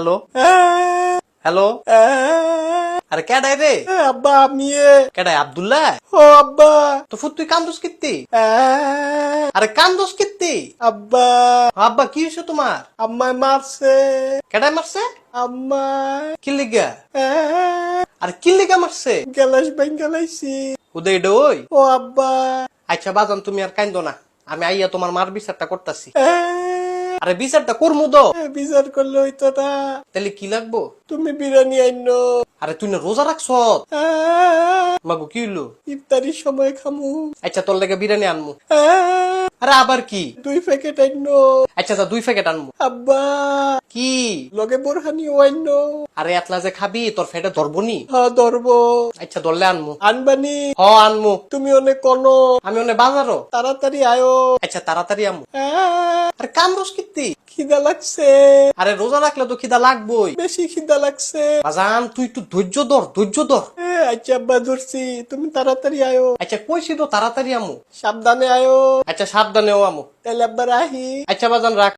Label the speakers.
Speaker 1: Hello? Hello? আরে কেডাই রে
Speaker 2: আব্বা আমি
Speaker 1: কেডাই আব্দুল্লাহ?
Speaker 2: ও আব্বা।
Speaker 1: তো ফুট তুই কান্দোস কিত্তি? আরে কান্দোস কিত্তি?
Speaker 2: আব্বা।
Speaker 1: আব্বা কি হয়েছে তোমার?
Speaker 2: আম্মায় মারছে।
Speaker 1: কেডাই মারছে?
Speaker 2: আম্মায়
Speaker 1: কি লিগা? আরে কি লিগা মারছে?
Speaker 2: গেলাস ব্যাং গেলাইছি।
Speaker 1: উদয় ওই?
Speaker 2: ও আব্বা।
Speaker 1: আচ্ছা বাজান তুমি আর কান্দো না। আমি আইয়া তোমার মার বিচারটা করতেছি। আরে বিচারটা করমু তো।
Speaker 2: বিচার করলে হইতো না
Speaker 1: তাহলে কি লাগবো?
Speaker 2: তুমি বিরিয়ানি আইনো।
Speaker 1: আরে তুই না রোজা রাখছ মাগু কি হইল?
Speaker 2: ইফতারির সময় খামু।
Speaker 1: আচ্ছা তোর লাগে বিরিয়ানি আনমু। আরে আবার কি?
Speaker 2: দুই প্যাকেট আইনো।
Speaker 1: আচ্ছা যা দুই প্যাকেট আনমু
Speaker 2: আব্বা।
Speaker 1: কি?
Speaker 2: লগে বোরহানিও আইনো।
Speaker 1: আরে এতলা যে খাবি তোর ফেটে ধরবনি
Speaker 2: হ্যাঁ ধরবো।
Speaker 1: আচ্ছা ধরলে আনমু।
Speaker 2: আনবানি
Speaker 1: হ আনমু।
Speaker 2: তুমি অনেক কোনো।
Speaker 1: আমি অনেক বাজারও।
Speaker 2: তাড়াতাড়ি আয়ো।
Speaker 1: আচ্ছা তাড়াতাড়ি আমু আরে কান্দোস কিত্তি?
Speaker 2: খিদা লাগছে।
Speaker 1: আরে রোজা রাখলে তো খিদা লাগবই।
Speaker 2: বেশি খিদা লাগছে।
Speaker 1: বাজান তুই একটু ধৈর্য ধর ধৈর্য ধর।
Speaker 2: আচ্ছা আব্বা ধরছি। তুমি তাড়াতাড়ি আয়ো।
Speaker 1: আচ্ছা কইছি তো তাড়াতাড়ি আমু।
Speaker 2: সাবধানে আয়ো।
Speaker 1: আচ্ছা সাবধানেও আমু।
Speaker 2: তাহলে আব্বা রাহি
Speaker 1: আচ্ছা বাজান রাখ।